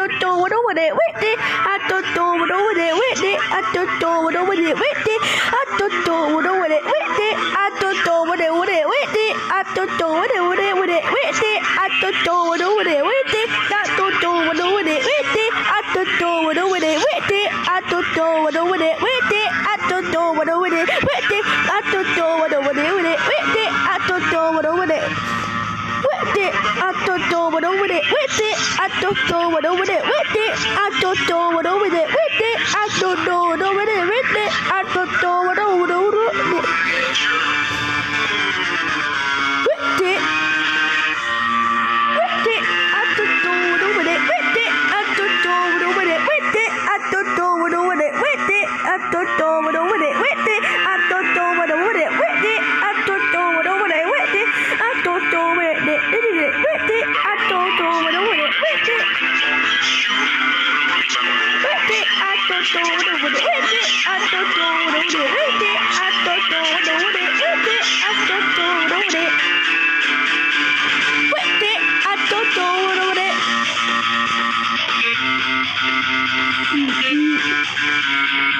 don't know what over there with it. I don't know what over it, with it. I don't know what I it with it. I don't know what I it with it. I don't know what I it with it. I don't know what want it with it with it. I don't know what I it with it. I don't know what I it with it. I don't know what I it with it. I don't know what I it with it. I don't know what I it with it. I don't know what I want it I don't know what over there with it. I don't know what over there with it. I don't know what over there with it. I don't know what over there with it. I don't know what over there with it. With it. With it. I don't know what over there with it. I don't know what over there with it. I don't know what over there with it. I don't know what over there with it. I don't know what over there with it. ルルル、ふってあととぼろぼろ、ふってふってあととぼろぼろ、ふってあととぼろぼろ、ふってあととぼろぼろ、ふってあととぼろぼろ、ふってあととぼろぼろ。Thank you.